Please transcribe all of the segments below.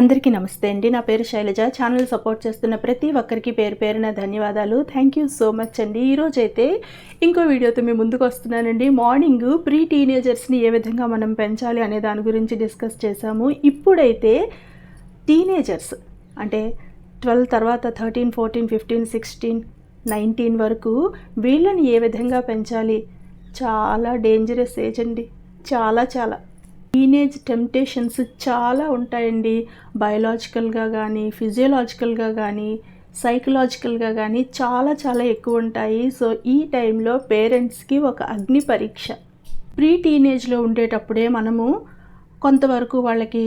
అందరికీ నమస్తే అండి. నా పేరు శైలజ. ఛానల్ సపోర్ట్ చేస్తున్న ప్రతి ఒక్కరికి పేరు పేరున ధన్యవాదాలు. థ్యాంక్ యూ సో మచ్ అండి. ఈరోజు అయితే ఇంకో వీడియోతో మీ ముందుకు వస్తున్నానండి. మార్నింగ్ ప్రీ టీనేజర్స్ని ఏ విధంగా మనం పెంచాలి అనే దాని గురించి డిస్కస్ చేశాము. ఇప్పుడైతే టీనేజర్స్ అంటే ట్వెల్వ్ తర్వాత thirteen fourteen fifteen sixteen nineteen వరకు వీళ్ళని ఏ విధంగా పెంచాలి? చాలా డేంజరస్ ఏజ్ అండి. చాలా చాలా. టీనేజ్ టెంప్టేషన్స్ చాలా ఉంటాయండి. బయలాజికల్గా కానీ ఫిజియోలాజికల్గా కానీ సైకలాజికల్గా కానీ చాలా చాలా ఎక్కువ ఉంటాయి. సో ఈ టైంలో పేరెంట్స్కి ఒక అగ్ని పరీక్ష. ప్రీ టీనేజ్లో ఉండేటప్పుడే మనము కొంతవరకు వాళ్ళకి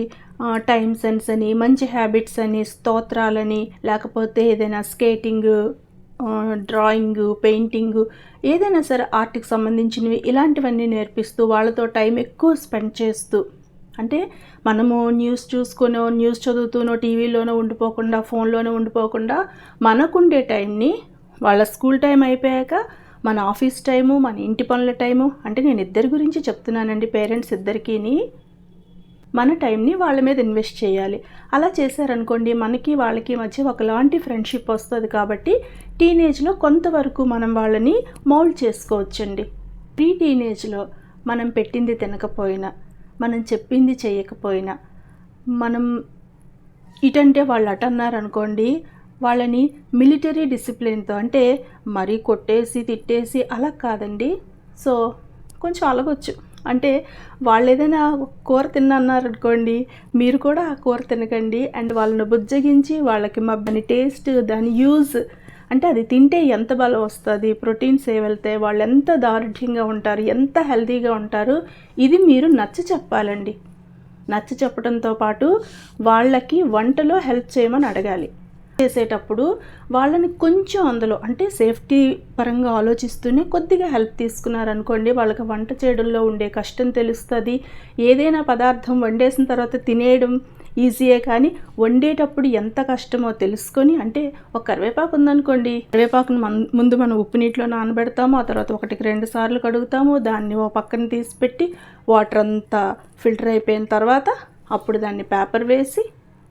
టైం సెన్స్ అని మంచి హ్యాబిట్స్ అని స్తోత్రాలని లేకపోతే ఏదైనా స్కేటింగ్ డ్రాయింగ్ పెయింటింగ్ ఏదైనా సరే ఆర్ట్కి సంబంధించినవి ఇలాంటివన్నీ నేర్పిస్తూ వాళ్ళతో టైం ఎక్కువ స్పెండ్ చేస్తూ అంటే మనము న్యూస్ చూసుకునో న్యూస్ చదువుతూనో టీవీలోనో ఉండిపోకుండా ఫోన్లోనే ఉండిపోకుండా మనకుండే టైంని వాళ్ళ స్కూల్ టైం అయిపోయాక మన ఆఫీస్ టైము మన ఇంటి పనుల టైము అంటే నేను ఇద్దరి గురించి చెప్తున్నానండి పేరెంట్స్ ఇద్దరికీని మన టైంని వాళ్ళ మీద ఇన్వెస్ట్ చేయాలి. అలా చేశారనుకోండి మనకి వాళ్ళకి మధ్య ఒకలాంటి ఫ్రెండ్షిప్ వస్తుంది కాబట్టి టీనేజ్లో కొంతవరకు మనం వాళ్ళని మౌల్డ్ చేసుకోవచ్చండి. ప్రీ టీనేజ్లో మనం పెట్టింది తినకపోయినా మనం చెప్పింది చేయకపోయినా మనం ఇటంటే వాళ్ళు అటన్నారనుకోండి వాళ్ళని మిలిటరీ డిసిప్లిన్తో అంటే మరీ కొట్టేసి తిట్టేసి అలా కాదండి. సో కొంచెం అలగొచ్చు. అంటే వాళ్ళు ఏదైనా కూర తిన్నన్నారనుకోండి మీరు కూడా ఆ కూర తినకండి అండ్ వాళ్ళని బుజ్జగించి వాళ్ళకి మా దాని టేస్ట్ దాని యూజ్ అంటే అది తింటే ఎంత బలం వస్తుంది ప్రోటీన్స్ ఏ వెళ్తే వాళ్ళు ఎంత దారుఢ్యంగా ఉంటారు ఎంత హెల్తీగా ఉంటారు ఇది మీరు నచ్చ చెప్పాలండి. నచ్చ చెప్పడంతో పాటు వాళ్ళకి వంటలో హెల్ప్ చేయమని అడగాలి. చేసేటప్పుడు వాళ్ళని కొంచెం అందులో అంటే సేఫ్టీ పరంగా ఆలోచిస్తూనే కొద్దిగా హెల్ప్ తీసుకున్నారనుకోండి వాళ్ళకి వంట చేయడంలో ఉండే కష్టం తెలుస్తుంది. ఏదైనా పదార్థం వండేసిన తర్వాత తినేయడం ఈజీయే కానీ వండేటప్పుడు ఎంత కష్టమో తెలుసుకొని అంటే ఒక కరివేపాకు ఉందనుకోండి కరివేపాకును మన ముందు మనం ఉప్పు నీటిలో నానబెడతాము ఆ తర్వాత ఒకటికి రెండు సార్లు కడుగుతాము దాన్ని ఓ పక్కన తీసి పెట్టి వాటర్ అంతా ఫిల్టర్ అయిపోయిన తర్వాత అప్పుడు దాన్ని పేపర్ వేసి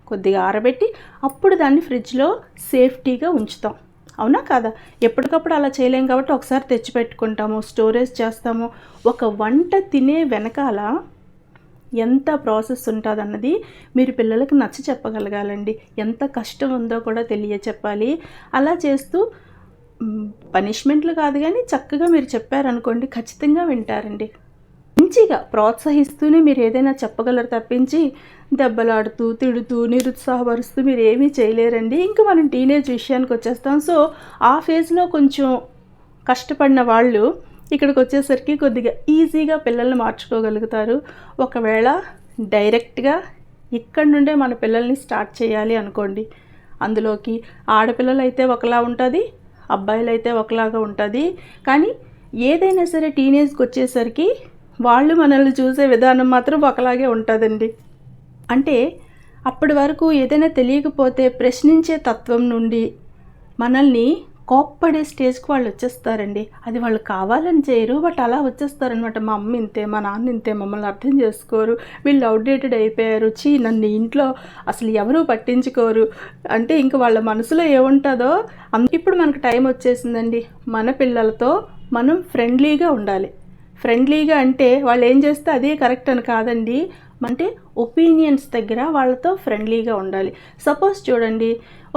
కొద్దిగా ఆరబెట్టి అప్పుడు దాన్ని ఫ్రిడ్జ్లో సేఫ్టీగా ఉంచుతాం. అవునా కాదా? ఎప్పటికప్పుడు అలా చేయలేం కాబట్టి ఒకసారి తెచ్చి పెట్టుకుంటాము స్టోరేజ్ చేస్తాము. ఒక వంట తినే వెనకాల ఎంత ప్రాసెస్ ఉంటుంది అన్నది మీరు పిల్లలకు నచ్చ చెప్పగలగాలండి. ఎంత కష్టం ఉందో కూడా తెలియ చెప్పాలి అలా చేస్తూ పనిష్మెంట్లు కాదు కానీ చక్కగా మీరు చెప్పారనుకోండి ఖచ్చితంగా వింటారండి. మంచిగా ప్రోత్సహిస్తూనే మీరు ఏదైనా చెప్పగలరు తప్పించి దెబ్బలాడుతూ తిడుతూ నిరుత్సాహపరుస్తూ మీరు ఏమీ చేయలేరండి. ఇంకా మనం టీనేజ్ విషయానికి వచ్చేస్తాం సో ఆ ఫేజ్లో కొంచెం కష్టపడిన వాళ్ళు ఇక్కడికి వచ్చేసరికి కొద్దిగా ఈజీగా పిల్లల్ని మార్చుకోగలుగుతారు. ఒకవేళ డైరెక్ట్గా ఇక్కడ నుండే మన పిల్లల్ని స్టార్ట్ చేయాలి అనుకోండి. అందులోకి ఆడపిల్లలు అయితే ఒకలా ఉంటుంది అబ్బాయిలు అయితే ఒకలాగా ఉంటుంది. కానీ ఏదైనా సరే టీనేజ్కి వచ్చేసరికి వాళ్ళు మనల్ని చూసే విధానం మాత్రం ఒకలాగే ఉంటుందండి. అంటే అప్పటి వరకు ఏదైనా తెలియకపోతే ప్రశ్నించే తత్వం నుండి మనల్ని కోప్పడే స్టేజ్కి వాళ్ళు వచ్చేస్తారండి. అది వాళ్ళు కావాలని చేయరు బట్ అలా వచ్చేస్తారనమాట మా అమ్మ ఇంతే మా నాన్న ఇంతే మమ్మల్ని అర్థం చేసుకోరు. వీళ్ళు అవుట్డేటెడ్ అయిపోయారు. చీ నన్ను ఇంట్లో అసలు ఎవరూ పట్టించుకోరు. అంటే ఇంక వాళ్ళ మనసులో ఏముంటుందో ఇప్పుడు మనకు టైం వచ్చేసిందండి. మన పిల్లలతో మనం ఫ్రెండ్లీగా ఉండాలి. ఫ్రెండ్లీగా అంటే వాళ్ళు ఏం చేస్తే అదే కరెక్ట్ అని కాదండి. అంటే ఒపీనియన్స్ దగ్గర వాళ్ళతో ఫ్రెండ్లీగా ఉండాలి. సపోజ్ చూడండి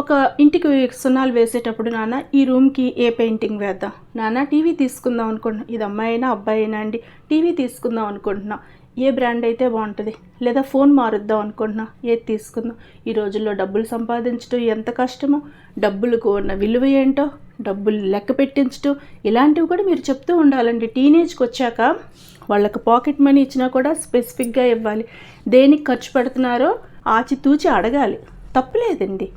ఒక ఇంటికి సున్నాలు వేసేటప్పుడు నాన్న ఈ రూమ్కి ఏ పెయింటింగ్ వేద్దాం? నాన్న టీవీ తీసుకుందాం అనుకుంటున్నాం. ఇది అమ్మాయి అయినా అబ్బాయి అయినా అండి. టీవీ తీసుకుందాం అనుకుంటున్నాం. ఏ బ్రాండ్ అయితే బాగుంటుంది? లేదా ఫోన్ మారుద్దాం అనుకుంటున్నా. ఏది తీసుకుందాం? ఈ రోజుల్లో డబ్బులు సంపాదించడం ఎంత కష్టమో డబ్బులకు ఉన్న విలువ ఏంటో డబ్బులు లెక్క పెట్టించడం ఇలాంటివి కూడా మీరు చెప్తూ ఉండాలండి. టీనేజ్కి వచ్చాక వాళ్ళకి పాకెట్ మనీ ఇచ్చినా కూడా స్పెసిఫిక్గా ఇవ్వాలి. దేనికి ఖర్చు పెడుతున్నారో ఆచితూచి అడగాలి. తప్పులేదండి.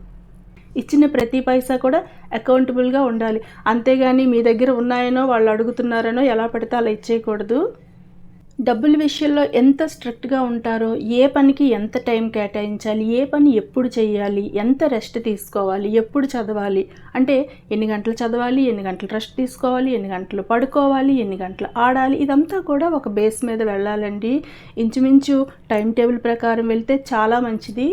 ఇచ్చిన ప్రతి పైసా కూడా అకౌంటబుల్గా ఉండాలి. అంతేగాని మీ దగ్గర ఉన్నాయనో వాళ్ళు అడుగుతున్నారనో ఎలా పడితే అలా ఇచ్చేయకూడదు. డబ్బుల విషయంలో ఎంత స్ట్రిక్ట్గా ఉంటారో ఏ పనికి ఎంత టైం కేటాయించాలి ఏ పని ఎప్పుడు చేయాలి ఎంత రెస్ట్ తీసుకోవాలి ఎప్పుడు చదవాలి. అంటే ఎన్ని గంటలు చదవాలి ఎన్ని గంటలు రెస్ట్ తీసుకోవాలి ఎన్ని గంటలు పడుకోవాలి ఎన్ని గంటలు ఆడాలి ఇదంతా కూడా ఒక బేస్ మీద వెళ్ళాలండి. ఇంచుమించు టైం టేబుల్ ప్రకారం వెళ్తే చాలా మంచిది.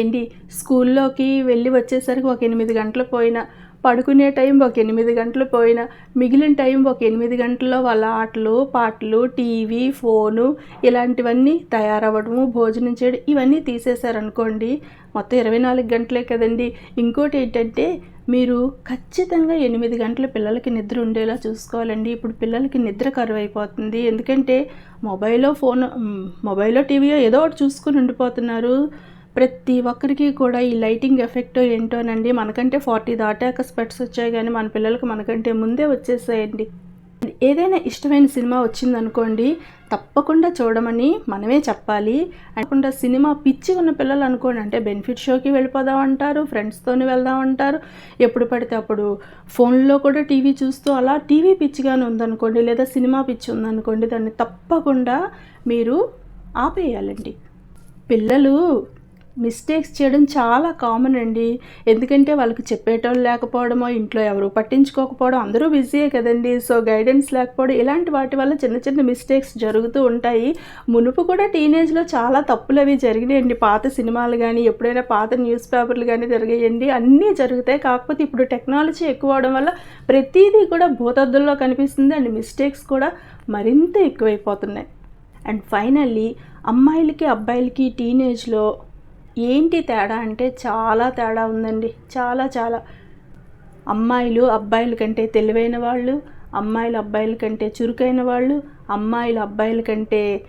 ఏంటి? స్కూల్లోకి వెళ్ళి వచ్చేసరికి ఒక ఎనిమిది గంటలు పోయినా పడుకునే టైం ఒక ఎనిమిది గంటలు పోయినా మిగిలిన టైం ఒక ఎనిమిది గంటల్లో వాళ్ళ ఆటలు పాటలు టీవీ ఫోను ఇలాంటివన్నీ తయారవ్వడము భోజనం చేయడం ఇవన్నీ తీసేశారనుకోండి మొత్తం ఇరవై నాలుగు గంటలే కదండి. ఇంకోటి ఏంటంటే మీరు ఖచ్చితంగా ఎనిమిది గంటల పిల్లలకి నిద్ర ఉండేలా చూసుకోవాలండి. ఇప్పుడు పిల్లలకి నిద్ర కరువు అయిపోతుంది ఎందుకంటే మొబైల్లో ఫోన్ మొబైల్లో టీవీయో ఏదో ఒకటి చూసుకుని ఉండిపోతున్నారు. ప్రతి ఒక్కరికి కూడా ఈ లైటింగ్ ఎఫెక్ట్ ఏంటోనండి? మనకంటే ఫార్టీ దాటాక స్పెట్స్ వచ్చాయి కానీ మన పిల్లలకు మనకంటే ముందే వచ్చేసాయండి. ఏదైనా ఇష్టమైన సినిమా వచ్చిందనుకోండి తప్పకుండా చూడమని మనమే చెప్పాలి. అనుకుండా సినిమా పిచ్చి ఉన్న పిల్లలు అనుకోండి అంటే బెనిఫిట్ షోకి వెళ్ళిపోదాం అంటారు ఫ్రెండ్స్తోని వెళ్దాం అంటారు. ఎప్పుడు పడితే అప్పుడు ఫోన్లో కూడా టీవీ చూస్తూ అలా టీవీ పిచ్చిగానే ఉందనుకోండి లేదా సినిమా పిచ్చి ఉందనుకోండి దాన్ని తప్పకుండా మీరు ఆపేయాలండి. పిల్లలు మిస్టేక్స్ చేయడం చాలా కామన్ అండి. ఎందుకంటే వాళ్ళకి చెప్పేటోళ్ళు లేకపోవడమో ఇంట్లో ఎవరు పట్టించుకోకపోవడం అందరూ బిజీయే కదండి. సో గైడెన్స్ లేకపోవడం ఇలాంటి వాటి వల్ల చిన్న చిన్న మిస్టేక్స్ జరుగుతూ ఉంటాయి. మునుపు కూడా టీనేజ్లో చాలా తప్పులు అవి జరిగినాయండి. పాత సినిమాలు కానీ ఎప్పుడైనా పాత న్యూస్ పేపర్లు కానీ జరిగాయండి. అన్నీ జరుగుతాయి. కాకపోతే ఇప్పుడు టెక్నాలజీ ఎక్కువ అవడం వల్ల ప్రతిదీ కూడా భూతద్దుల్లో కనిపిస్తుంది. అండ్ మిస్టేక్స్ కూడా మరింత ఎక్కువైపోతున్నాయి. అండ్ ఫైనల్లీ అమ్మాయిలకి అబ్బాయిలకి టీనేజ్లో ఏంటి తేడా అంటే చాలా తేడా ఉందండి. చాలా చాలా. అమ్మాయిలు అబ్బాయిల కంటే తెలివైన వాళ్ళు అమ్మాయిలు అబ్బాయిల కంటే చురుకైన వాళ్ళు అమ్మాయిలు అబ్బాయిల కంటే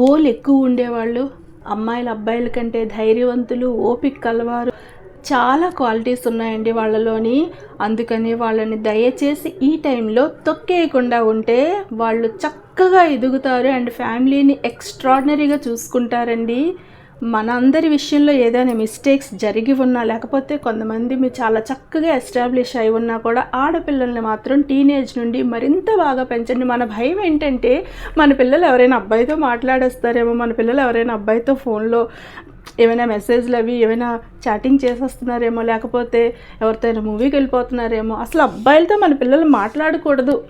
గోల్ ఎక్కువ ఉండేవాళ్ళు అమ్మాయిలు అబ్బాయిల కంటే ధైర్యవంతులు ఓపిక కలవారు. చాలా క్వాలిటీస్ ఉన్నాయండి వాళ్ళలోని. అందుకని వాళ్ళని దయచేసి ఈ టైంలో తొక్కేయకుండా ఉంటే వాళ్ళు చక్కగా ఎదుగుతారు అండ్ ఫ్యామిలీని ఎక్స్ట్రాడినరీగా చూసుకుంటారండి. మనందరి విషయంలో ఏదైనా మిస్టేక్స్ జరిగి ఉన్నా లేకపోతే కొంతమంది మీరు చాలా చక్కగా ఎస్టాబ్లిష్ అయి ఉన్నా కూడా ఆడపిల్లల్ని మాత్రం టీనేజ్ నుండి మరింత బాగా పెంచండి. మన భయం ఏంటంటే మన పిల్లలు ఎవరైనా అబ్బాయితో మాట్లాడేస్తారేమో మన పిల్లలు ఎవరైనా అబ్బాయితో ఫోన్లో ఏమైనా మెసేజ్లు అవి ఏమైనా చాటింగ్ చేసేస్తున్నారేమో లేకపోతే ఎవరితో మూవీకి వెళ్ళిపోతున్నారేమో అసలు అబ్బాయిలతో మన పిల్లలు మాట్లాడకూడదు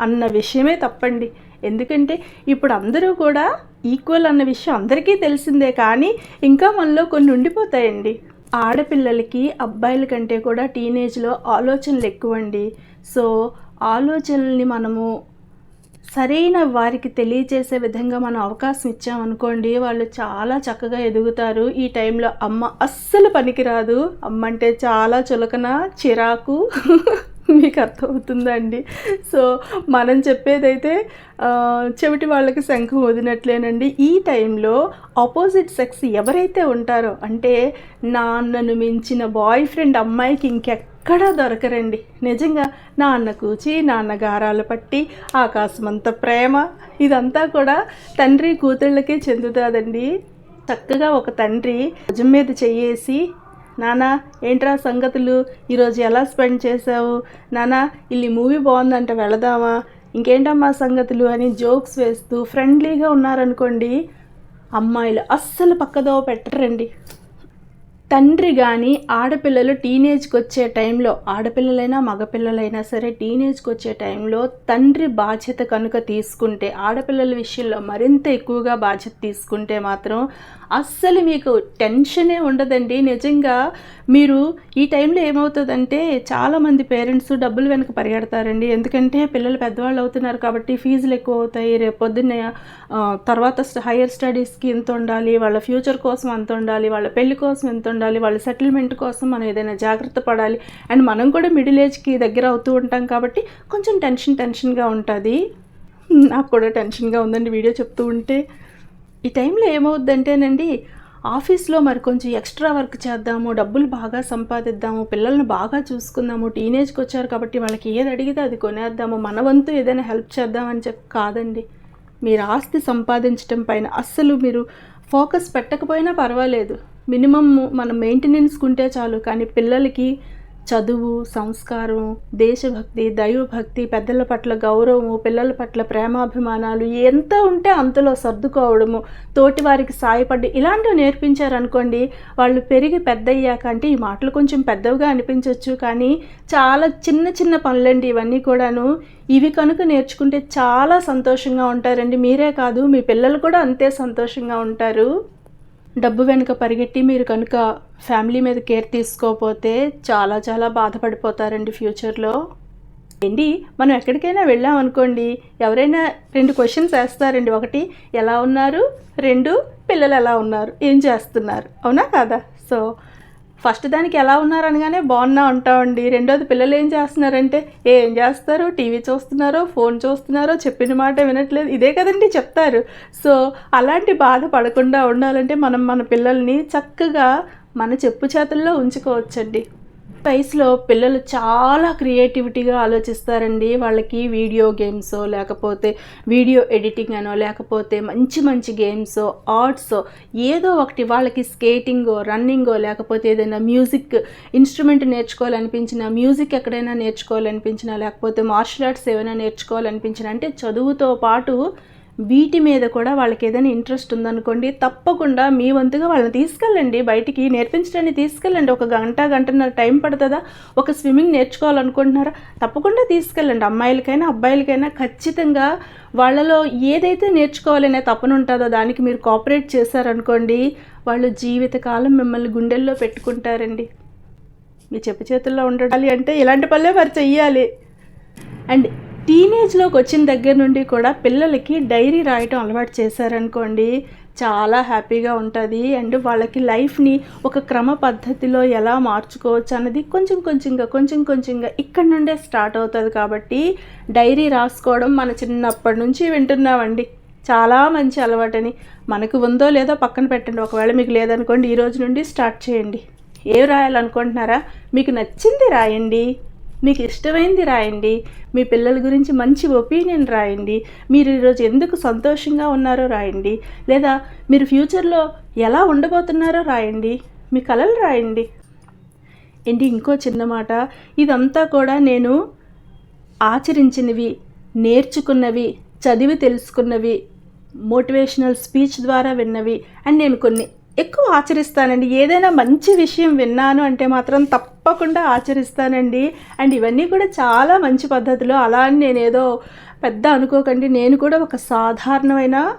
అన్న విషయమే తప్పండి. ఎందుకంటే ఇప్పుడు అందరూ కూడా ఈక్వల్ అన్న విషయం అందరికీ తెలిసిందే కానీ ఇంకా మనలో కొన్ని ఉండిపోతాయండి. ఆడపిల్లలకి అబ్బాయిల కంటే కూడా టీనేజ్లో ఆలోచనలు ఎక్కువండి. సో ఆలోచనల్ని మనము సరైన వారికి తెలియజేసే విధంగా మనం అవకాశం ఇచ్చామనుకోండి వాళ్ళు చాలా చక్కగా ఎదుగుతారు. ఈ టైంలో అమ్మ అస్సలు పనికిరాదు. అమ్మ అంటే చాలా చులకన చిరాకు. మీకు అర్థమవుతుందండి. సో మనం చెప్పేదైతే చెవిటి వాళ్ళకి శంఖం వదినట్లేనండి. ఈ టైంలో ఆపోజిట్ సెక్స్ ఎవరైతే ఉంటారో అంటే నాన్నను మించిన బాయ్ ఫ్రెండ్ అమ్మాయికి ఇంకెక్కడా దొరకరండి. నిజంగా నాన్న కూచి నాన్న గారాలు పట్టి ఆకాశమంత ప్రేమ ఇదంతా కూడా తండ్రి కూతుళ్ళకే చెందుతుందండి. చక్కగా ఒక తండ్రి భుజం మీద చెయ్యేసి నానా ఏంట్రా సంగతులు? ఈరోజు ఎలా స్పెండ్ చేసావు నానా ఇల్లి మూవీ బాగుందంట వెళదామా? ఇంకేంటమ్మా సంగతులు అని జోక్స్ వేస్తూ ఫ్రెండ్లీగా ఉన్నారనుకోండి అమ్మాయిలు అస్సలు పక్కదో పెట్టరండి. తండ్రి కానీ ఆడపిల్లలు టీనేజ్కి వచ్చే టైంలో ఆడపిల్లలైనా మగపిల్లలైనా సరే టీనేజ్కి వచ్చే టైంలో తండ్రి బాధ్యత కనుక తీసుకుంటే ఆడపిల్లల విషయంలో మరింత ఎక్కువగా బాధ్యత తీసుకుంటే మాత్రం అస్సలు మీకు టెన్షనే ఉండదండి. నిజంగా మీరు ఈ టైంలో ఏమవుతుందంటే చాలామంది పేరెంట్స్ డబ్బులు వెనక పరిగెడతారండి. ఎందుకంటే పిల్లలు పెద్దవాళ్ళు అవుతున్నారు కాబట్టి ఫీజులు ఎక్కువ అవుతాయి. రేపు పొద్దున్న తర్వాత హైయర్ స్టడీస్కి ఇంత ఉండాలి వాళ్ళ ఫ్యూచర్ కోసం అంత ఉండాలి వాళ్ళ పెళ్ళి కోసం ఎంత ఉండాలి వాళ్ళ సెటిల్మెంట్ కోసం మనం ఏదైనా జాగ్రత్త పడాలి. అండ్ మనం కూడా మిడిల్ ఏజ్కి దగ్గర అవుతూ ఉంటాం కాబట్టి కొంచెం టెన్షన్ టెన్షన్గా ఉంటుంది. నాకు కూడా టెన్షన్గా ఉందండి వీడియో చెప్తూ ఉంటే. ఈ టైంలో ఏమవుద్దంటేనండి ఆఫీస్లో మరి కొంచెం ఎక్స్ట్రా వర్క్ చేద్దాము డబ్బులు బాగా సంపాదిద్దాము పిల్లల్ని బాగా చూసుకుందాము టీనేజ్కి వచ్చారు కాబట్టి వాళ్ళకి ఏది అడిగితే అది కొనేద్దాము మన వంతు ఏదైనా హెల్ప్ చేద్దామని చెప్పి కాదండి. మీరు ఆస్తి సంపాదించడం పైన అస్సలు మీరు ఫోకస్ పెట్టకపోయినా పర్వాలేదు. మినిమమ్ మన మెయింటెనెన్స్ ఉంటే చాలు కానీ పిల్లలకి చదువు సంస్కారం దేశభక్తి దైవభక్తి పెద్దల పట్ల గౌరవము పిల్లల పట్ల ప్రేమాభిమానాలు ఎంత ఉంటే అంతలో సర్దుకోవడము తోటి వారికి సాయపడి ఇలాంటివి నేర్పించారనుకోండి వాళ్ళు పెరిగి పెద్దయ్యాక అంటే ఈ మాటలు కొంచెం పెద్దవిగా అనిపించవచ్చు కానీ చాలా చిన్న చిన్న పనులండి ఇవన్నీ కూడాను. ఇవి కనుక నేర్చుకుంటే చాలా సంతోషంగా ఉంటారండి. మీరే కాదు మీ పిల్లలు కూడా అంతే సంతోషంగా ఉంటారు. డబ్బు వెనుక పరిగెట్టి మీరు కనుక ఫ్యామిలీ మీద కేర్ తీసుకోకపోతే చాలా చాలా బాధపడిపోతారండి ఫ్యూచర్లో ఏంటి? మనం ఎక్కడికైనా వెళ్ళాం అనుకోండి ఎవరైనా రెండు క్వశ్చన్స్ వేస్తారండి. ఒకటి ఎలా ఉన్నారు? రెండు పిల్లలు ఎలా ఉన్నారు? ఏం చేస్తున్నారు? అవునా కాదా? సో ఫస్ట్ దానికి ఎలా ఉన్నారు అనగానే బాగున్నా ఉంటామండి రెండోది పిల్లలు ఏం చేస్తున్నారంటే ఏం చేస్తారు? టీవీ చూస్తున్నారో ఫోన్ చూస్తున్నారో చెప్పిన మాట వినట్లేదు. ఇదే కదండి చెప్తారు. సో అలాంటి బాధ పడకుండా ఉండాలంటే మనం మన పిల్లల్ని చక్కగా మన చెప్పు చేతుల్లో ఉంచుకోవచ్చండి. వయసులో పిల్లలు చాలా క్రియేటివిటీగా ఆలోచిస్తారండి. వాళ్ళకి వీడియో గేమ్స్ లేకపోతే వీడియో ఎడిటింగ్ అనో లేకపోతే మంచి మంచి గేమ్స్ ఆర్ట్స్ ఏదో ఒకటి వాళ్ళకి స్కేటింగో రన్నింగో లేకపోతే ఏదైనా మ్యూజిక్ ఇన్స్ట్రుమెంట్ నేర్చుకోవాలనిపించినా మ్యూజిక్ ఎక్కడైనా నేర్చుకోవాలనిపించినా లేకపోతే మార్షల్ ఆర్ట్స్ ఏమైనా నేర్చుకోవాలనిపించినా అంటే చదువుతో పాటు వీటి మీద కూడా వాళ్ళకి ఏదైనా ఇంట్రెస్ట్ ఉందనుకోండి తప్పకుండా మీ వంతుగా వాళ్ళని తీసుకెళ్ళండి. బయటికి నేర్పించడానికి తీసుకెళ్ళండి. ఒక గంట గంటన్నర టైం పడుతుందా? ఒక స్విమ్మింగ్ నేర్చుకోవాలనుకుంటున్నారా? తప్పకుండా తీసుకెళ్ళండి. అమ్మాయిలకైనా అబ్బాయిలకైనా ఖచ్చితంగా వాళ్ళలో ఏదైతే నేర్చుకోవాలనే తపన ఉంటుందో దానికి మీరు కోఆపరేట్ చేశారనుకోండి వాళ్ళు జీవితకాలం మిమ్మల్ని గుండెల్లో పెట్టుకుంటారండి. మీ చెప్పు చేతుల్లో ఉండాలి అంటే ఇలాంటి పనులే వారు చెయ్యాలి. అండ్ టీనేజ్లోకి వచ్చిన దగ్గర నుండి కూడా పిల్లలకి డైరీ రాయటం అలవాటు చేశారనుకోండి చాలా హ్యాపీగా ఉంటుంది. అండ్ వాళ్ళకి లైఫ్ని ఒక క్రమ పద్ధతిలో ఎలా మార్చుకోవచ్చు అన్నది కొంచెం కొంచెంగా కొంచెం కొంచెంగా ఇక్కడ నుండే స్టార్ట్ అవుతుంది కాబట్టి డైరీ రాసుకోవడం మన చిన్నప్పటి నుంచి వింటున్నామండి. చాలా మంచి అలవాటని. మనకు ఉందో లేదో పక్కన పెట్టండి. ఒకవేళ మీకు లేదనుకోండి ఈ రోజు నుండి స్టార్ట్ చేయండి. ఏం రాయాలనుకుంటున్నారా? మీకు నచ్చింది రాయండి. మీకు ఇష్టమైంది రాయండి. మీ పిల్లల గురించి మంచి ఒపీనియన్ రాయండి. మీరు ఈరోజు ఎందుకు సంతోషంగా ఉన్నారో రాయండి. లేదా మీరు ఫ్యూచర్లో ఎలా ఉండబోతున్నారో రాయండి. మీ కలలు రాయండి. ఏంటి ఇంకో చిన్న మాట? ఇదంతా కూడా నేను ఆచరించినవి నేర్చుకున్నవి చదివి తెలుసుకున్నవి మోటివేషనల్ స్పీచ్ ద్వారా విన్నవి. అండ్ నేను కొన్ని ఎక్కువ ఆచరిస్తానండి. ఏదైనా మంచి విషయం విన్నాను అంటే మాత్రం తప్పకుండా ఆచరిస్తానండి. అండ్ ఇవన్నీ కూడా చాలా మంచి పద్ధతిలో. అలా అని నేనేదో పెద్ద అనుకోకండి. నేను కూడా ఒక సాధారణమైన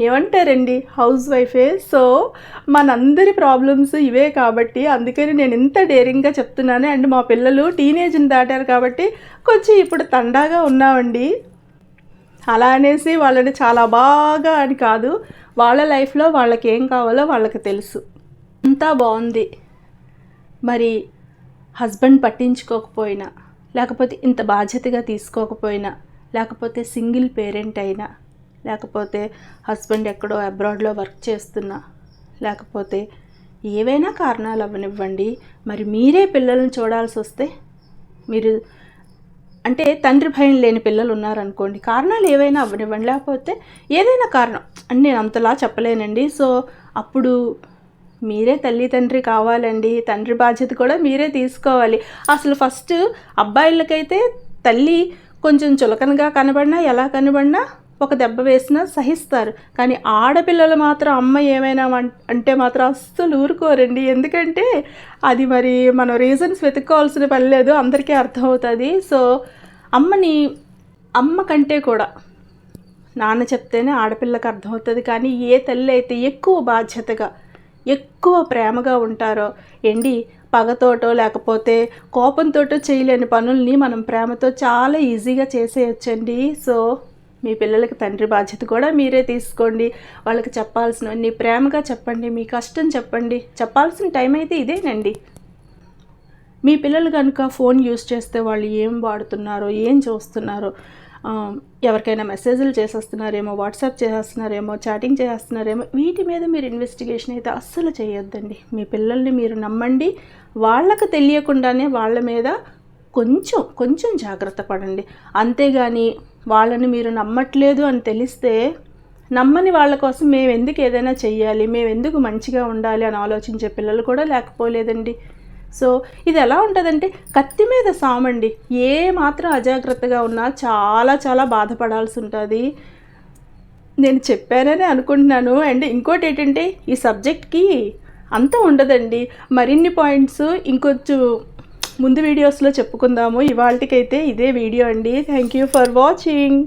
ఏమంటారండి? హౌస్ వైఫే. సో మనందరి ప్రాబ్లమ్స్ ఇవే కాబట్టి అందుకని నేను ఇంత డేరింగ్గా చెప్తున్నాను. అండ్ మా పిల్లలు టీనేజ్ని దాటారు కాబట్టి కొంచెం ఇప్పుడు తండాగా ఉన్నామండి. అలా అనేసి వాళ్ళని చాలా బాగా అని కాదు. వాళ్ళ లైఫ్లో వాళ్ళకి ఏం కావాలో వాళ్ళకి తెలుసు. అంతా బాగుంది. మరి హస్బెండ్ పట్టించుకోకపోయినా లేకపోతే ఇంత బాధ్యతగా తీసుకోకపోయినా లేకపోతే సింగిల్ పేరెంట్ అయినా లేకపోతే హస్బెండ్ ఎక్కడో అబ్రాడ్లో వర్క్ చేస్తున్నా లేకపోతే ఏవైనా కారణాలు అవ్వనివ్వండి. మరి మీరే పిల్లల్ని చూడాల్సి వస్తే మీరు అంటే తండ్రి భయం లేని పిల్లలు ఉన్నారనుకోండి కారణాలు ఏవైనా అవ్వనివ్వండి. లేకపోతే ఏదైనా కారణం. అని నేను అంతలా చెప్పలేనండి. సో అప్పుడు మీరే తల్లి తండ్రి కావాలండి. తండ్రి బాధ్యత కూడా మీరే తీసుకోవాలి. అసలు ఫస్ట్ అబ్బాయిలకైతే తల్లి కొంచెం చులకనగా కనబడినా ఎలా కనబడినా ఒక దెబ్బ వేసినా సహిస్తారు. కానీ ఆడపిల్లలు మాత్రం అమ్మ ఏమైనా అంటే మాత్రం అస్సలు ఊరుకోరండి. ఎందుకంటే అది మరి మనం రీజన్స్ వెతుక్కోవాల్సిన పని లేదు. అందరికీ అర్థమవుతుంది. సో అమ్మని అమ్మ కంటే కూడా నాన్న చెప్తేనే ఆడపిల్లకి అర్థమవుతుంది. కానీ ఏ తల్లి అయితే ఎక్కువ బాధ్యతగా ఎక్కువ ప్రేమగా ఉంటారో ఏంటి? పగతోటో లేకపోతే కోపంతోటో చేయలేని పనుల్ని మనం ప్రేమతో చాలా ఈజీగా చేసేయచ్చండి. సో మీ పిల్లలకి తండ్రి బాధ్యత కూడా మీరే తీసుకోండి. వాళ్ళకి చెప్పాల్సినవన్నీ ప్రేమగా చెప్పండి. మీ కష్టం చెప్పండి. చెప్పాల్సిన టైం అయితే ఇదేనండి. మీ పిల్లలు కనుక ఫోన్ యూస్ చేస్తే వాళ్ళు ఏం వాడుతున్నారో ఏం చూస్తున్నారో ఎవరికైనా మెసేజ్లు చేసేస్తున్నారేమో వాట్సాప్ చేసేస్తున్నారేమో చాటింగ్ చేస్తున్నారేమో వీటి మీద మీరు ఇన్వెస్టిగేషన్ అయితే అస్సలు చేయొద్దండి. మీ పిల్లల్ని మీరు నమ్మండి. వాళ్ళకు తెలియకుండానే వాళ్ళ మీద కొంచెం కొంచెం జాగ్రత్త పడండి. అంతేగాని వాళ్ళని మీరు నమ్మట్లేదు అని తెలిస్తే నమ్మని వాళ్ళ కోసం మేము ఎందుకు ఏదైనా చెయ్యాలి మేము ఎందుకు మంచిగా ఉండాలి అని ఆలోచించే పిల్లలు కూడా లేకపోలేదండి. సో ఇది ఎలా ఉంటుందంటే కత్తి మీద సామండి. ఏ మాత్రం అజాగ్రత్తగా ఉన్నా చాలా చాలా బాధపడాల్సి ఉంటుంది. నేను చెప్పానని అనుకుంటున్నాను. అండ్ ఇంకోటి ఏంటంటే ఈ సబ్జెక్ట్కి అంత ఉండదండి. మరిన్ని పాయింట్స్ ఇంకొంచెం ముందు వీడియోస్లో చెప్పుకుందాము. ఇవాళకైతే ఇదే వీడియో అండి. Thank you for watching